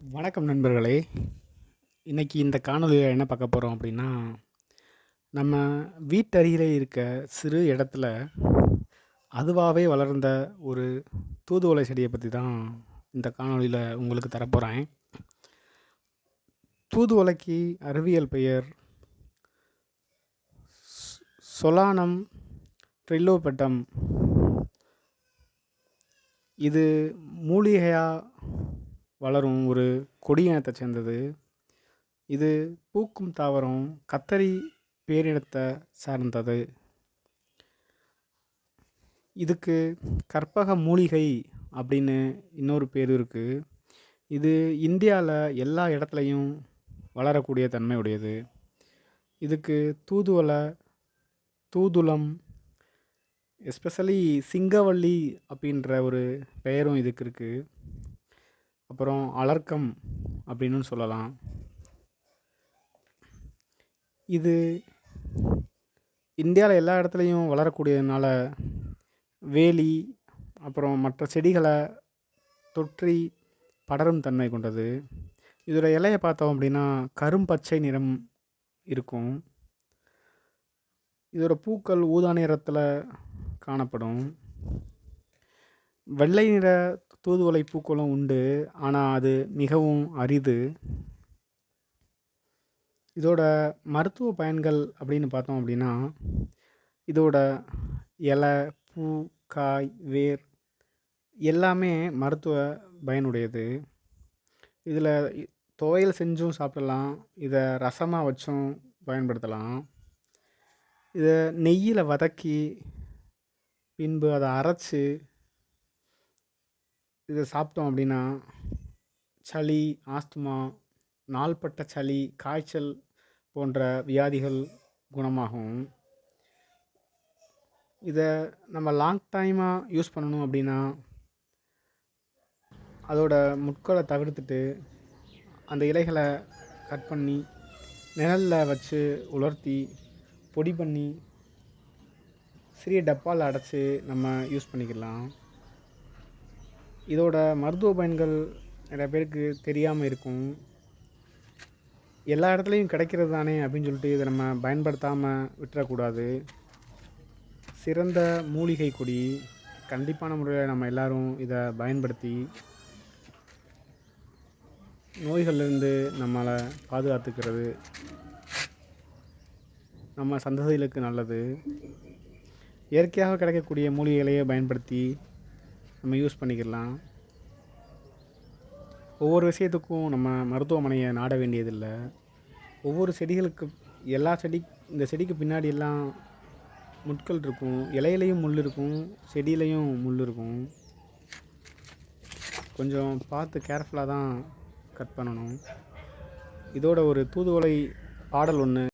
வணக்கம் நண்பர்களே. இன்றைக்கி இந்த காணொலியில் என்ன பார்க்க போகிறோம் அப்படின்னா நம்ம வீட்டருகிலே இருக்க சிறு இடத்துல அதுவாகவே வளர்ந்த ஒரு தூதுவளை செடியை பற்றி தான் இந்த காணொலியில் உங்களுக்கு தரப்போகிறேன் தூதுவளைக்கு அறிவியல் பெயர் சொலானம் ட்ரில்லோபெட்டம். இது மூலிகையாக வளரும் ஒரு கொடி இனத்தை சேர்ந்தது. இது பூக்கும் தாவரம் கத்தரி பேரினத்தை சார்ந்தது. இதுக்கு கற்பக மூலிகை அப்படின்னு இன்னொரு பேர் இருக்குது இது இந்தியாவில் எல்லா இடத்துலையும் வளரக்கூடிய தன்மையுடையது. இதுக்கு தூதுவளை தூதுளம் எஸ்பெஷலி சிங்கவள்ளி அப்படின்ற ஒரு பெயரும் இதுக்கு இருக்குது அப்புறம் அலர்க்கம் அப்படின்னு சொல்லலாம். இது இந்தியாவில் எல்லா இடத்துலையும் வளரக்கூடியதுனால வேலி அப்புறம் மற்ற செடிகளை தொற்றி படரும் தன்மை கொண்டது. இதோட இலையை பார்த்தோம் அப்படின்னா கரும்பச்சை நிறம் இருக்கும். இதோட பூக்கள் ஊதா நிறத்தில் காணப்படும். வெள்ளை நிற தூதுவளை பூக்களும் உண்டு ஆனால் அது மிகவும் அரிது. இதோட மருத்துவ பயன்கள் அப்படின்னு பார்த்தோம் அப்படின்னா இதோட இலை பூ காய் வேர் எல்லாமே மருத்துவ பயனுடையது. இதில் துவையல் செஞ்சும் சாப்பிடலாம் இதை ரசமாக வச்சும் பயன்படுத்தலாம். இதை நெய்யில் வதக்கி பின்பு அதை அரைச்சி இதை சாப்பிட்டோம் அப்படின்னா சளி ஆஸ்துமா நாள்பட்ட சளி காய்ச்சல் போன்ற வியாதிகள் குணமாகும். இதை நம்ம லாங் டைமாக யூஸ் பண்ணணும் அப்படின்னா அதோட முட்களை தவிர்த்துட்டு அந்த இலைகளை கட் பண்ணி நிழலில் வச்சு உலர்த்தி பொடி பண்ணி சிறிய டப்பாவில் அடைச்சி நம்ம யூஸ் பண்ணிக்கலாம். இதோட மருத்துவ பயன்கள் நிறைய பேருக்கு தெரியாமல் இருக்கும். எல்லா இடத்துலையும் கிடைக்கிறது தானே அப்படின்னு சொல்லிட்டு இதை நம்ம பயன்படுத்தாமல் விட்டுறக்கூடாது. சிறந்த மூலிகை கொடி கண்டிப்பான முறையில் நம்ம எல்லோரும் இதை பயன்படுத்தி நோய்கள்லேருந்து நம்மளை பாதுகாத்துக்கிறது. நம்ம சந்ததிகளுக்கு நல்லது. இயற்கையாக கிடைக்கக்கூடிய மூலிகைகளையே பயன்படுத்தி நம்ம யூஸ் பண்ணிக்கலாம் ஒவ்வொரு விஷயத்துக்கும் நம்ம மருத்துவமனையை நாட வேண்டியதில்லை. ஒவ்வொரு செடிகளுக்கு எல்லா செடி இந்த செடிக்கு பின்னாடி எல்லாம் முட்கள் இருக்கும். இலையிலையும் முள் இருக்கும். செடியிலையும் முள் இருக்கும். கொஞ்சம் பார்த்து கேர்ஃபுல்லாக தான் கட் பண்ணணும். இதோட ஒரு தூதுவளை பாடல் ஒன்று